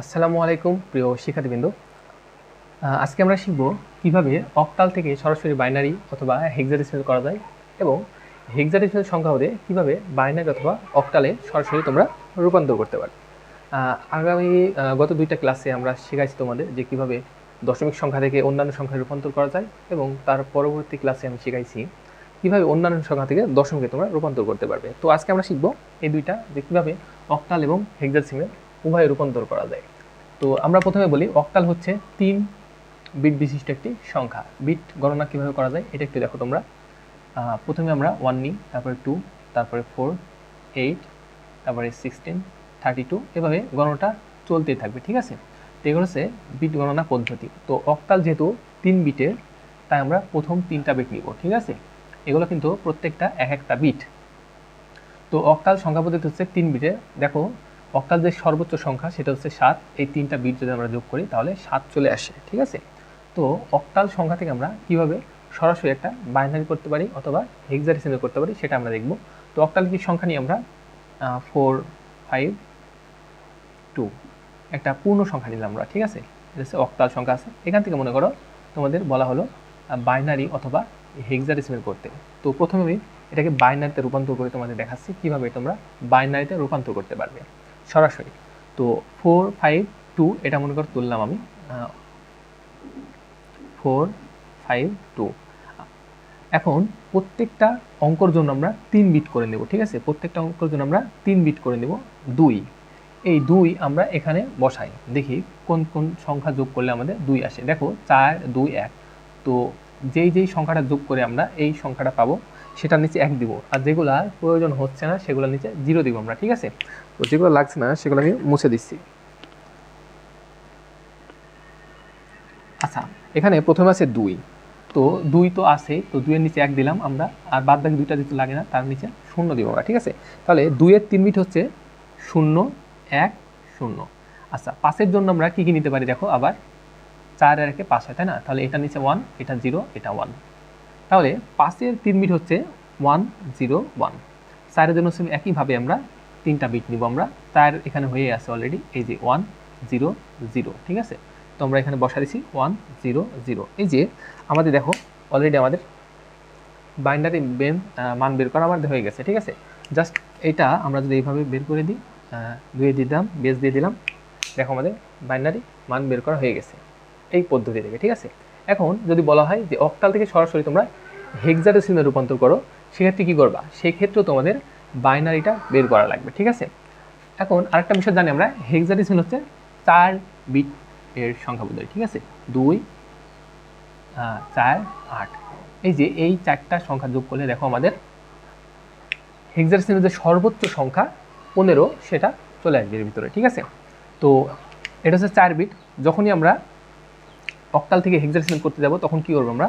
আসসালামু আলাইকুম, প্রিয় শিক্ষার্থীবৃন্দ। আজকে আমরা শিখব কীভাবে অক্টাল থেকে সরাসরি বাইনারি অথবা হেক্সাডেসিমাল করা যায় এবং হেক্সাডেসিমাল সংখ্যা হতে কীভাবে বাইনারি অথবা অক্টালে সরাসরি তোমরা রূপান্তর করতে পারো। আগামী গত দুইটা ক্লাসে আমরা শেখাইছি তোমাদের যে কীভাবে দশমিক সংখ্যা থেকে অন্যান্য সংখ্যায় রূপান্তর করা যায় এবং তার পরবর্তী ক্লাসে আমি শিখাইছি কীভাবে অন্যান্য সংখ্যা থেকে দশমিকে তোমরা রূপান্তর করতে পারবে। তো আজকে আমরা শিখব এই দুইটা যে কীভাবে অক্টাল এবং হেক্সাডেসিমাল উভয়ে রূপান্তর করা যায়। তো আমরা প্রথমে বলি অক্টাল হচ্ছে তিন বিট বিশিষ্ট একটি সংখ্যা। বিট গণনা কীভাবে করা যায় এটা একটু দেখো তোমরা। প্রথমে আমরা ওয়ান নিই, তারপরে টু তারপরে ফোর এইট তারপরে সিক্সটিন থার্টি টু এভাবে গণনাটা চলতেই থাকবে, ঠিক আছে? তো এগুলো হচ্ছে বিট গণনা পদ্ধতি। তো অক্টাল যেহেতু তিন বিটের, তাই আমরা প্রথম তিনটা বিট নিব, ঠিক আছে? এগুলো কিন্তু প্রত্যেকটা এক একটা বিট। তো অক্টাল সংখ্যা পদ্ধতি হচ্ছে তিন বিটের দেখো অক্টাল যে সর্বোচ্চ সংখ্যা সেটা হচ্ছে সাত। এই তিনটা বিট যদি আমরা যোগ করি, তাহলে সাত চলে আসে, ঠিক আছে? তো অক্টাল সংখ্যা থেকে আমরা কীভাবে সরাসরি একটা বাইনারি করতে পারি অথবা হেক্সাডেসিমাল করতে পারি, সেটা আমরা দেখব। তো অক্টাল কি সংখ্যা নিয়ে আমরা ফোর ফাইভ টু একটা পূর্ণ সংখ্যা নিলাম আমরা, ঠিক আছে? এটা হচ্ছে অক্টাল সংখ্যা আছে। এখান থেকে মনে করো তোমাদের বলা হলো বাইনারি অথবা হেক্সাডেসিমাল করতে। তো প্রথমে এটাকে বাইনারিতে রূপান্তর করে তোমাদের দেখাচ্ছি কীভাবে তোমরা বাইনারিতে রূপান্তর করতে পারবে। সরাসরি। তো ফোর ফাইভ টু এটা মনে করে তুললাম আমি। ফোর ফাইভ টু এখন প্রত্যেকটা অঙ্কর জন্য আমরা তিন বিট করে নেব, ঠিক আছে? প্রত্যেকটা অঙ্কর জন্য আমরা তিন বিট করে নেব, দুই। এই দুই আমরা এখানে বসাই। দেখি কোন কোন সংখ্যা যোগ করলে আমাদের দুই আসে। দেখো, চার, দুই, এক। তো যেই যেই সংখ্যাটা যোগ করে আমরা এই সংখ্যাটা পাবো সেটার নিচে এক দিব। আর যেগুলো প্রয়োজন হচ্ছে না সেগুলোর নিচে জিরো দিব আমরা, ঠিক আছে? তো যেগুলো লাগছে না, সেগুলো আমি মুছে দিচ্ছি। আচ্ছা এখানে প্রথমে আছে দুই। তো দুই তো আছে, তো দুইয়ের নিচে এক দিলাম আমরা। আর বাদ বাকি দুইটা দিতে লাগে না, তার নিচে শূন্য দিব আমরা, ঠিক আছে? তাহলে দুইয়ের তিন বিট হচ্ছে শূন্য, এক, শূন্য। আচ্ছা পাঁচের জন্য আমরা কী কী নিতে পারি দেখো? আবার চার আর একে পাঁচ হয়, তাই না? তাহলে এটা নিচে ওয়ান এটা জিরো এটা ওয়ান তাহলে পাঁচের তিন বিট হচ্ছে ওয়ান জিরো ওয়ান চারের জন্য সেম একইভাবে আমরা তিনটা বিট নিব আমরা। তার এখানে হয়ে আছে অলরেডি এই যে ওয়ান জিরো জিরো ঠিক আছে? তো আমরা এখানে বসা দিছি ওয়ান জিরো জিরো এই যে আমাদের দেখো অলরেডি আমাদের বাইন্ডারি বেন মান বের করা আমাদের হয়ে গেছে, ঠিক আছে? জাস্ট এটা আমরা যদি এইভাবে বের করে দিই দুয়ে দিলাম বেস দিয়ে দিলাম, দেখো আমাদের বাইনারি মান বের করা হয়ে গেছে। এই পদ্ধতি থেকে ঠিক আছে? এখন যদি বলা হয় যে অক্টাল থেকে সরাসরি তোমরা হেক্সাডেসিমে রূপান্তর করো, সেক্ষেত্রে কী করবা? সেক্ষেত্রেও তোমাদের বাইনারিটা বের করা লাগবে, ঠিক আছে? এখন আরেকটা বিষয় জানি আমরা, হেক্সাডেসিম হচ্ছে চার বিট এর সংখ্যা পদ্ধতি ঠিক আছে? দুই চার, আট। এই যে এই চারটা সংখ্যা যোগ করলে দেখো আমাদের হেক্সাডেসিমের যে সর্বোচ্চ সংখ্যা পনেরো, সেটা চলে আসবে এর ভিতরে, ঠিক আছে? তো এটা হচ্ছে চার বিট। যখনই আমরা অক্টাল থেকে হেক্সাডেসিমেল করতে যাব, তখন কি করব আমরা?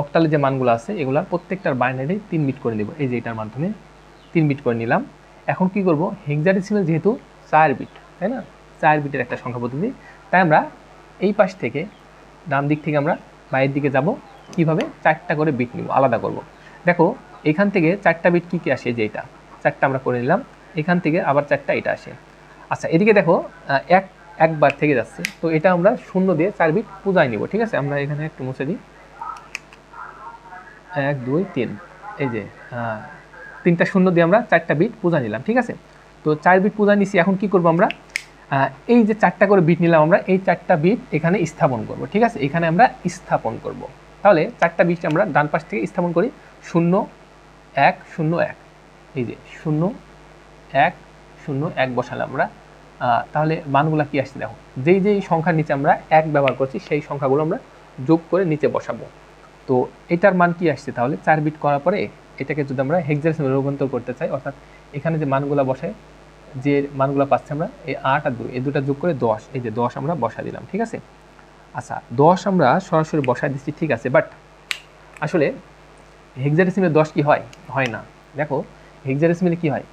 অক্টালে যে মানগুলো আছে, এগুলা প্রত্যেকটার বাইনারি তিন বিট করে দেবো এই যে এটার মাধ্যমে তিন বিট করে নিলাম। এখন কি করব? হেক্সাডেসিমেল যেহেতু চার বিট তাই না? চার বিটের একটা সংখ্যা পদ্ধতি। তাই আমরা এই পাশ থেকে ডান দিক থেকে আমরা বাইরের দিকে যাব। কীভাবে? চারটা করে বিট নিব, আলাদা করব। দেখো, এখান থেকে চারটা বিট কী কী আসে? যে এটা। চারটা আমরা করে নিলাম। এখান থেকে আবার চারটা এটা আসে। আচ্ছা এদিকে দেখো এক একবার থেকে যাচ্ছে। তো এটা আমরা শূন্য দিয়ে চার বিট পূজায় নিব ঠিক আছে? আমরা এখানে একটু মুছে দিই। এক দুই তিন। এই যে আহ, তিনটা শূন্য দিয়ে আমরা চারটা বিট পূজা নিলাম ঠিক আছে? তো চার বিট পূজা নিছি এখন কি করব আমরা? এই যে চারটা করে বিট নিলাম আমরা এই চারটা বিট এখানে স্থাপন করব ঠিক আছে? এখানে আমরা স্থাপন করব। তাহলে চারটা বিট আমরা ডান পাশ থেকে স্থাপন করি শূন্য এক শূন্য এক। এই যে শূন্য এক শূন্য এক বসালাম আমরা। তাহলে মানগুলো কি আসছে দেখো? যেই যেই সংখ্যার নিচে আমরা এক ব্যবহার করছি, সেই সংখ্যাগুলো আমরা যোগ করে নিচে বসাবো। তো এটার মান কি আসছে তাহলে? চার বিট করার পরে এটাকে যদি আমরা হেক্সাডেসিমালে রূপান্তর করতে চাই, অর্থাৎ এখানে যে মানগুলো বসায়, যে মানগুলো পাচ্ছি আমরা, এই আট আর দুই, এই দুটা যোগ করে দশ, এই যে দশ আমরা বসা দিলাম, ঠিক আছে? আচ্ছা দশ আমরা সরাসরি বসায় দিচ্ছি, ঠিক আছে বাট আসলে হেক্সাডেসিমেলে দশ কি হয়? হয় না। দেখো হেক্সাডেসিমেলে কি হয়?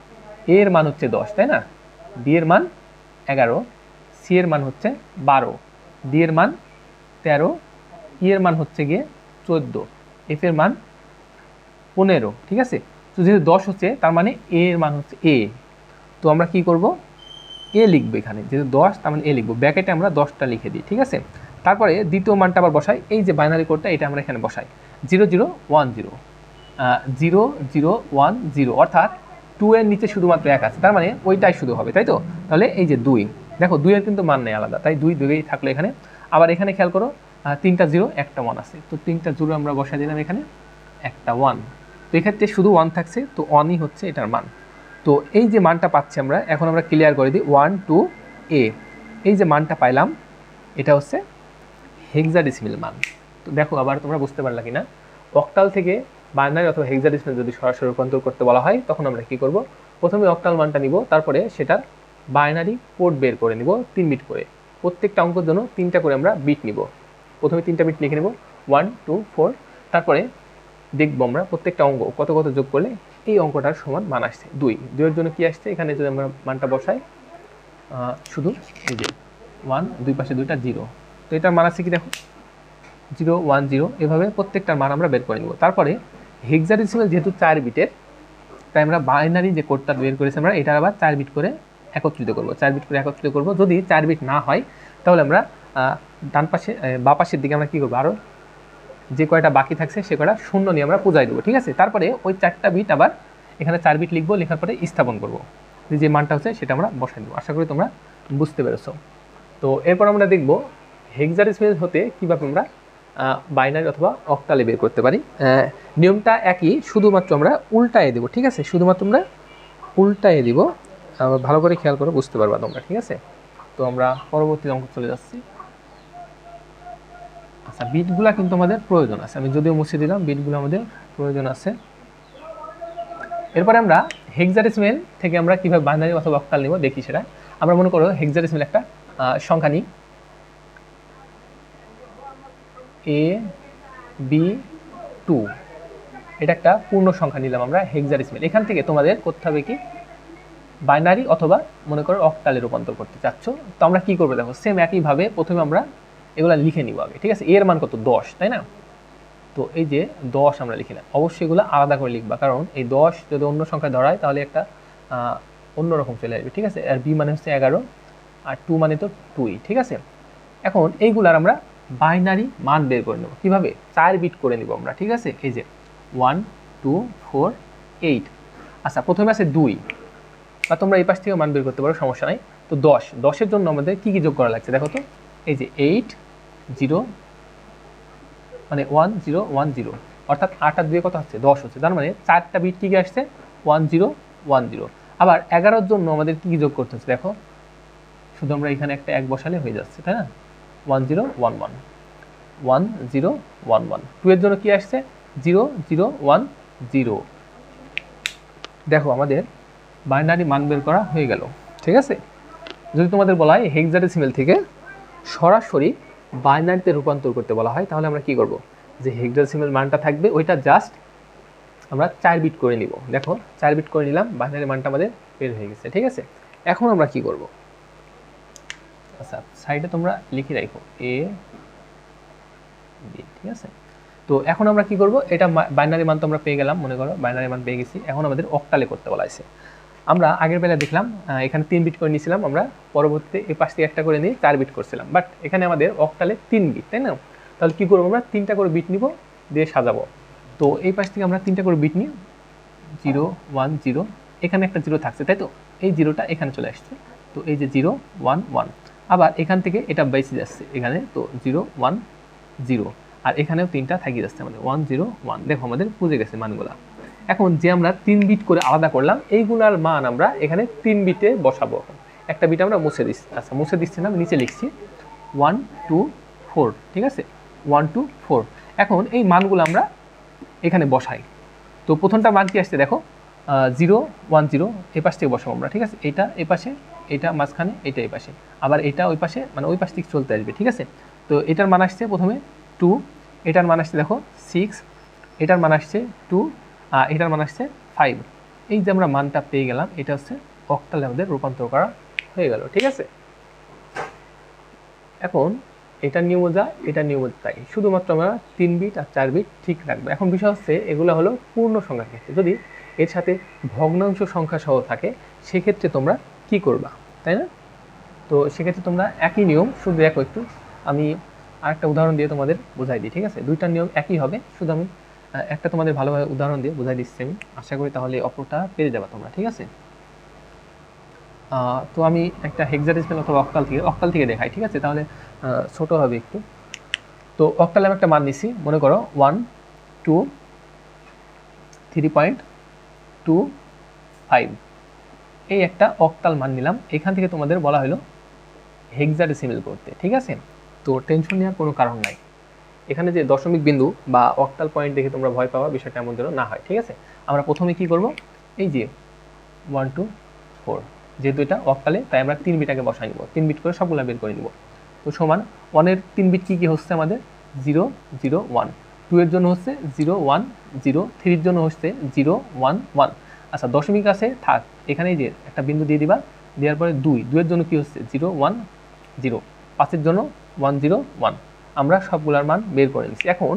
এর মান হচ্ছে দশ, তাই না? বি এর মান এগারো সি এর মান হচ্ছে বারো ডি এর মান তেরো ই এর মান হচ্ছে গিয়ে চোদ্দ এফ এর মান পনেরো, ঠিক আছে? তো যেহেতু দশ হচ্ছে, তার মানে এ এর মান হচ্ছে এ তো আমরা কি করব? এ লিখব এখানে। যেহেতু দশ, তার মানে এ লিখব। ব্যাকেটে আমরা দশটা লিখে দিই, ঠিক আছে? তারপরে দ্বিতীয় মানটা আবার বসাই। এই যে বাইনারি কোডটা এটা আমরা এখানে বসাই। Zero zero one zero zero zero one zero অর্থাৎ টু এর নিচে শুধুমাত্র এক আছে, তার মানে ওইটাই শুধু হবে, তাই তো? তাহলে এই যে দুই, দেখো দুইয়ের কিন্তু মান নেই আলাদা, তাই দুই দুই থাকল এখানে। আবার এখানে খেয়াল করো তিনটা জিরো একটা ওয়ান আছে। তো তিনটা জিরো আমরা বসাই দিলাম এখানে, একটা ওয়ান তো এক্ষেত্রে শুধু ওয়ান থাকছে, তো ওয়ানই হচ্ছে এটার মান। তো এই যে মানটা পাচ্ছি আমরা, এখন আমরা ক্লিয়ার করে দিই ওয়ান টু এ এই যে মানটা পাইলাম, এটা হচ্ছে হেক্সাডেসিমেল মান। তো দেখো আবার তোমরা বুঝতে পারলা কিনা অক্টাল থেকে বাইনারি অথবা হেক্সাডেসিমেল যদি সরাসরি রূপান্তর করতে বলা হয়, তখন আমরা কি করব? প্রথমে অক্টাল মানটা নিব, তারপরে সেটার বাইনারি কোড বের করে নিব তিন বিট করে। প্রত্যেকটা অঙ্কের জন্য তিনটা করে আমরা বিট নিব। প্রথমে তিনটা বিট লিখে নেব ওয়ান টু ফোর তারপরে দেখব আমরা প্রত্যেকটা অঙ্ক কত কত যোগ করলে এই অঙ্কটার সমান মান আসছে। দুই। দুইয়ের জন্য কি আসছে? এখানে যদি আমরা মানটা বসাই শুধু এই যে ওয়ান দুই পাশে দুইটা জিরো তো এটার মান আছে কি দেখো? জিরো ওয়ান জিরো এভাবে প্রত্যেকটার মান আমরা বের করে নেব। তারপরে হেক্সাডেসিমাল যেহেতু চার বিটের, তাই আমরা বাইনারি যে কোডটা বের করেছি আমরা এটা আবার চার বিট করে একত্রিত করব, চার বিট করে একত্রিত করব। যদি চার বিট না হয়, তাহলে আমরা ডান পাশে বা পাশের দিকে আমরা কী করব? আরও যে কয়টা বাকি থাকছে, সে কয়টা শূন্য নিয়ে আমরা পূজায় দেবো, ঠিক আছে? তারপরে ওই চারটা বিট আবার এখানে চার বিট লিখব, লেখার পরে স্থাপন করব। যে মানটা হচ্ছে সেটা আমরা বসাই দেবো। আশা করি তোমরা বুঝতে পেরেছ। তো এরপর আমরা দেখব হেক্সাডেসিমেল হতে কীভাবে আমরা বাইনারি অথবা অক্টালে বের করতে পারি। নিয়মটা একই, শুধুমাত্র আমরা উল্টায়ে দেবো, ঠিক আছে? শুধুমাত্র আমরা উল্টায়ে দিব। ভালো করে খেয়াল করে, বুঝতে পারবা তোমরা, ঠিক আছে? তো আমরা পরবর্তী অঙ্ক চলে যাচ্ছি। আচ্ছা বিটগুলা কিন্তু আমাদের প্রয়োজন আছে। আমি যদিও মুছে দিলাম বিটগুলো আমাদের প্রয়োজন আছে। এরপরে আমরা হেক্সাডেসিমেল থেকে আমরা কীভাবে বাইনারি অথবা অক্টাল নিব, দেখি সেটা। আমরা মনে করো হেক্সাডেসিমেল একটা সংখ্যা নিই। এ বি টু এটা একটা পূর্ণ সংখ্যা নিলাম আমরা হেক্সাডেসিমেল এখান থেকে তোমাদের করতে হবে কি? বাইনারি অথবা মনে করো অক্টালে রূপান্তর করতে চাচ্ছ। তো আমরা কি করব দেখো সেম একইভাবে প্রথমে আমরা এগুলা লিখে নিব আগে, ঠিক আছে? এর মান কত? দশ, তাই না? তো এই যে দশ আমরা লিখি না অবশ্যই এগুলো আলাদা করে লিখবা, কারণ এই দশ যদি অন্য সংখ্যায় ধরায় তাহলে একটা অন্যরকম চলে আসবে, ঠিক আছে? আর বি মানে হচ্ছে এগারো, আর টু মানে তো টুই ঠিক আছে? এখন এইগুলার আমরা বাইনারি মান বের করে নেব। কীভাবে? চার বিট করে নিব আমরা, ঠিক আছে? এই যে ওয়ান টু ফোর এইট আচ্ছা প্রথমে আছে দুই। বা তোমরা এই পাশ থেকে মান বের করতে পারো, সমস্যা নাই। তো দশ। দশের জন্য আমাদের কী কী যোগ করা লাগছে দেখো তো? এই যে এইট জিরো মানে ওয়ান জিরো ওয়ান জিরো অর্থাৎ আট আর দুয়ে কত হচ্ছে? দশ হচ্ছে। তার মানে চারটা বিট কী কী আসছে? ওয়ান জিরো ওয়ান জিরো আবার এগারোর জন্য আমাদের কী কী যোগ করতে হচ্ছে দেখো? শুধু আমরা এখানে একটা এক বসালে হয়ে যাচ্ছে, তাই না? One zero one one one zero one one two এর জন্য কী আসছে? জিরো জিরো ওয়ান জিরো দেখো, আমাদের বাইনারি মান বের করা হয়ে গেল, ঠিক আছে? যদি তোমাদের বলা হয় হেক্সাডেসিমেল থেকে সরাসরি বাইনারিতে রূপান্তর করতে বলা হয়, তাহলে আমরা কি করব? যে হেক্সাডেসিমেল মানটা থাকবে, ওইটা জাস্ট আমরা চার বিট করে নিব। দেখো, চার বিট করে নিলাম বাইনারি মানটা আমাদের বের হয়ে গেছে, ঠিক আছে? এখন আমরা কি করব? আচ্ছা সাইডে তোমরা লিখে রাখো এ বি ঠিক আছে? তো এখন আমরা কি করব? এটা বাইনারি মান তো আমরা পেয়ে গেলাম, মনে করো বাইনারি মান পেয়ে গেছি। এখন আমাদের অক্টালে করতে বলা হয়েছে। আমরা আগের বেলা দেখলাম এখানে তিন বিট করে নিয়েছিলাম, আমরা পরবর্তীতে এই পাশ থেকে একটা করে নিয়ে চার বিট করছিলাম। বাট এখানে আমাদের অক্টালে তিন বিট তাই না? তাহলে কি করব আমরা? তিনটা করে বিট নিব, দিয়ে সাজাবো। তো এই পাশ থেকে আমরা তিনটা করে বিট নিই জিরো ওয়ান জিরো এখানে একটা জিরো থাকছে, তাই তো? এই জিরোটা এখানে চলে আসছে। তো এই যে জিরো ওয়ান ওয়ান আবার এখান থেকে এটা বেশি যাচ্ছে এখানে, তো জিরো, ওয়ান, জিরো। আর এখানেও তিনটা থাকিয়ে যাচ্ছে আমাদের, ওয়ান, জিরো, ওয়ান। দেখো আমাদের বুঝে গেছে মানগুলা। এখন যে আমরা তিন বিট করে আলাদা করলাম, এইগুলার মান আমরা এখানে তিন বিটে বসাবো। একটা বিট আমরা মুছে দিচ্ছি। আচ্ছা মুছে দিচ্ছি না, আমি নিচে লিখছি। ওয়ান, টু, ফোর, ঠিক আছে? One, two, four. এখন এই মানগুলো আমরা এখানে বসাই। তো প্রথমটা মান কি আসছে দেখো? জিরো, ওয়ান, জিরো এই পাশ থেকে বসাবো আমরা, ঠিক আছে? এটা এই পাশে এটা মাঝখানে, এটা এই পাশে। আবার এটা ওই পাশে মানে ওই পাশ থেকে চলতে আসবে, ঠিক আছে? তো এটার মান আসছে প্রথমে টু, এটার মান আসছে দেখো সিক্স, এটার মান আসছে টু আর এটার মান আসছে ফাইভ। এই যে আমরা মানটা পেয়ে গেলাম, এটা হচ্ছে অক্টালে আমাদের রূপান্তর করা হয়ে গেল, ঠিক আছে? এখন এটা নিয়ম যা এটা নিয়ম তাই। শুধুমাত্র আমরা তিন বিট আর চার বিট ঠিক রাখব। এখন বিষয় হচ্ছে এগুলো হলো পূর্ণ সংখ্যার ক্ষেত্রে। যদি এর সাথে ভগ্নাংশ সংখ্যা সহ থাকে, সেক্ষেত্রে তোমরা কি করবা, তাই না? তো সেক্ষেত্রে তোমরা একই নিয়ম, শুধু দেখো একটু, আমি আরেকটা উদাহরণ দিয়ে তোমাদের বোঝাই দিই, ঠিক আছে? দুইটার নিয়ম একই হবে, শুধু আমি একটা তোমাদের ভালোভাবে উদাহরণ দিয়ে বোঝাই দিচ্ছি আমি। আশা করি তাহলে অপরটা পেরে যাবে তোমরা, ঠিক আছে? তো আমি একটা হেক্সাডেসিমাল অথবা অক্টাল থেকে অক্টাল থেকে দেখাই, ঠিক আছে? তাহলে ছোট হবে একটু। তো অক্টালে আমি একটা মান নিছি, মনে করো one two three point two five এই একটা অক্টাল মান নিলাম। এখান থেকে তোমাদের বলা হলো হেক্সাডেসিমেল করতে, ঠিক আছে? তো টেনশন নেওয়ার কোনো কারণ নাই। এখানে যে দশমিক বিন্দু বা অক্টাল পয়েন্ট দেখে তোমরা ভয় পাওয়া বিষয়টা এমন যেন না হয়, ঠিক আছে? আমরা প্রথমে কি করব? এই যে ওয়ান টু ফোর যেহেতু এটা অক্টালে তাই আমরা তিন বিট আগে বসাই নিব। তিন বিট করে সবগুলো বের করে নিব। তো সমান ওয়ানের তিন বিট কী কী হচ্ছে আমাদের? জিরো জিরো ওয়ান টু এর জন্য হচ্ছে জিরো ওয়ান জিরো থ্রির জন্য হচ্ছে জিরো ওয়ান ওয়ান আচ্ছা দশমিক আছে, থাক এখানে এই যে একটা বিন্দু দিয়ে দিবা, দেওয়ার পরে দুই, দুইয়ের জন্য কি হচ্ছে? Zero, one, zero. পাঁচের জন্য ওয়ান, জিরো, ওয়ান। আমরা সবগুলার মান বের করে নিচ্ছি এখন,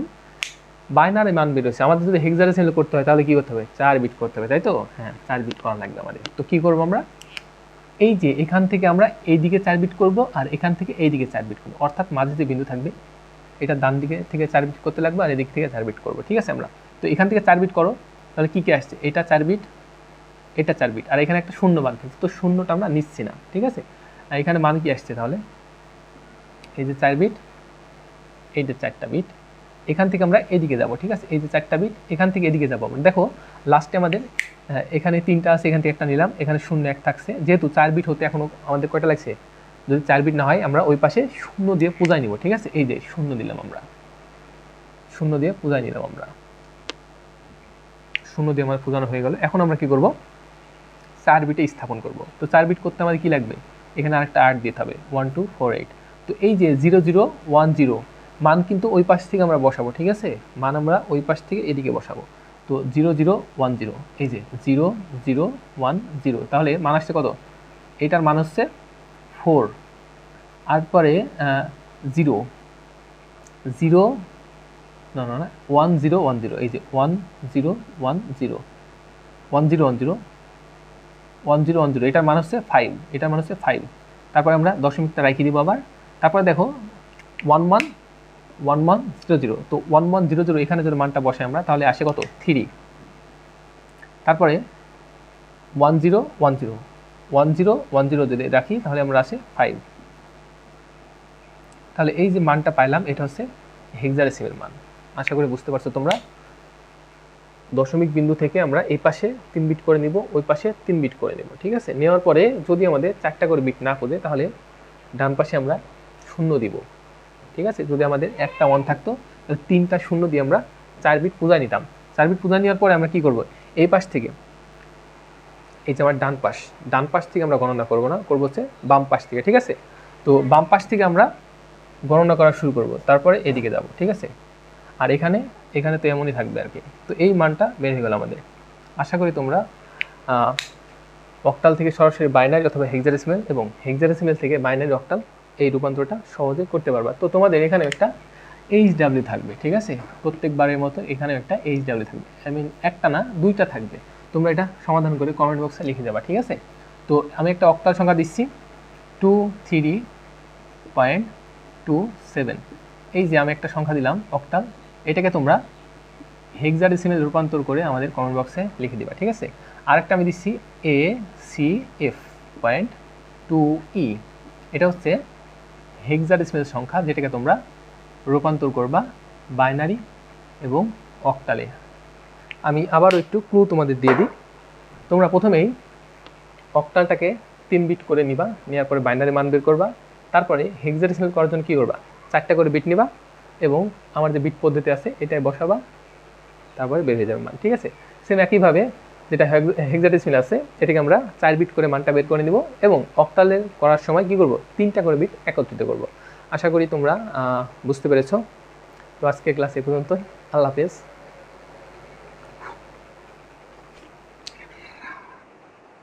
বাইনারি মান বের হচ্ছে আমাদের যদি হেক্সাডেসিমাল করতে হয়, তাহলে কি করতে হবে? চার বিট করতে হবে, তাই তো? হ্যাঁ চার বিট করা লাগবে আমাদের। তো কি করব আমরা? এই যে এখান থেকে আমরা এই দিকে চার বিট করব আর এখান থেকে এই দিকে চার বিট করব। অর্থাৎ মাঝে যে বিন্দু থাকবে, এটা ডান দিকে থেকে চার বিট করতে লাগবে আর এদিক থেকে চার বিট করব। ঠিক আছে আমরা? তো এখান থেকে চার বিট করো, তাহলে কী কি আসছে? এটা চার বিট এটা চার বিট আর এখানে একটা শূন্য মান থাকছে। তো শূন্যটা আমরা নিচ্ছি না, ঠিক আছে? আর এখানে মান কি আসছে তাহলে? এই যে চার বিট এই যে চারটা বিট এখান থেকে আমরা এদিকে যাব, ঠিক আছে? এই যে চারটা বিট এখান থেকে এদিকে যাব আমরা। দেখো লাস্টে আমাদের এখানে তিনটা আছে, এখান থেকে একটা নিলাম, এখানে শূন্য এক থাকছে। যেহেতু চার বিট হতে এখনও আমাদের কয়টা লাগছে? যদি চার বিট না হয়, আমরা ওই পাশে শূন্য দিয়ে পূজায় নিব, ঠিক আছে? এই যে শূন্য দিলাম আমরা। শূন্য দিয়ে পূজায় নিলাম আমরা। শূন্য দিয়ে আমার পূজানো হয়ে গেল। এখন আমরা কি করব? চার বিটে স্থাপন করব। তো চার বিট করতে আমাদের কি লাগবে? এখানে আরেকটা আট দিতে হবে ওয়ান টু ফোর এইট তো এই যে জিরো জিরো ওয়ান জিরো মান কিন্তু ওই পাশ থেকে আমরা বসাবো, ঠিক আছে? মান আমরা ওই পাশ থেকে এদিকে বসাবো। তো জিরো জিরো ওয়ান জিরো এই যে জিরো জিরো ওয়ান জিরো তাহলে মান আসছে কত? এটার মান হচ্ছে ফোর আর পরে জিরো জিরো না না না ওয়ান জিরো ওয়ান জিরো এই যে one zero one zero one zero one zero one zero one zero এটার মান হচ্ছে ফাইভ এটার মান হচ্ছে ফাইভ তারপরে আমরা দশমিকটা রাখি দিব আবার। তারপরে দেখো one one one one zero zero তো ওয়ান ওয়ান জিরো জিরো এখানে যদি মানটা বসাই আমরা, তাহলে আসে কত? থ্রি তারপরে one zero one zero one zero one zero যদি রাখি, তাহলে আমরা আসে ফাইভ তাহলে এই যে মানটা পাইলাম, এটা হচ্ছে হেক্সাডেসিমের মান। আশা করি বুঝতে পারছ তোমরা। দশমিক বিন্দু থেকে আমরা এই পাশে তিন বিট করে নিব, ওই পাশে তিন বিট করে নেব, ঠিক আছে? নেওয়ার পরে যদি আমাদের চারটা করে বিট না খোঁজে, তাহলে ডান পাশে আমরা শূন্য দিব, ঠিক আছে? যদি আমাদের একটা ওয়ান থাকতো, তাহলে তিনটা শূন্য দিয়ে আমরা চার বিট পূজা নিতাম। চার বিট পূজা নেওয়ার পরে আমরা কি করব? এই পাশ থেকে, এই যে আমার ডান পাশ ডান পাশ থেকে আমরা গণনা করব না, করব হচ্ছে বাম পাশ থেকে, ঠিক আছে? তো বাম পাশ থেকে আমরা গণনা করা শুরু করব, তারপরে এদিকে যাব, ঠিক আছে? আর এখানে এখানে তো এমনই থাকবে আর কি। তো এই মানটা বের হয়ে গেল আমাদের। আশা করি তোমরা অক্টাল থেকে সরাসরি বাইনারি অথবা হেক্সাডেসিমেল এবং হেক্সাডেসিমেল থেকে বাইনারি অক্টাল এই রূপান্তরটা সহজে করতে পারবা। তো তোমাদের এখানে একটা এইচ ডাব্লিউ থাকবে, ঠিক আছে? প্রত্যেকবারের মতো এখানে একটা এইচ ডাব্লিউ থাকবে। আই মিন একটা না, দুইটা থাকবে। তোমরা এটা সমাধান করে কমেন্ট বক্সে লিখে যাবা, ঠিক আছে? তো আমি একটা অক্টাল সংখ্যা দিচ্ছি two three point two seven এই যে আমি একটা সংখ্যা দিলাম অক্টাল এটাকে তোমরা হেক্সাডেসিমেল রূপান্তর করে আমাদের কমেন্ট বক্সে লিখে দিবা, ঠিক আছে? আরেকটা আমি দিচ্ছি A C F point two E এটা হচ্ছে হেক্সাডেসিমেল সংখ্যা যেটাকে তোমরা রূপান্তর করবা বাইনারি এবং অক্টালে আমি আবারও একটু ক্লু তোমাদের দিয়ে দিই। তোমরা প্রথমেই অক্টালটাকে তিন বিট করে নিবা নেওয়ার পরে বাইনারি মান বের করবা, তারপরে হেক্সাডেসিমেল করার জন্য কী করবা? চারটা করে বিট নিবা এবং আমার যে বিট পদ্ধতি আছে, এটাই বসাবা, তারপরে বের হয়ে যাবে মান, ঠিক আছে? সেম একইভাবে যেটা হেক্সাডেসিমেল আছে, এটাকে আমরা চার বিট করে মানটা বের করে নিব এবং অক্টালের করার সময় কি করব? তিনটা করে বিট একত্রিত করব। আশা করি তোমরা বুঝতে পেরেছ। তো আজকে ক্লাস এ পর্যন্ত আল্লাহ হাফেজ।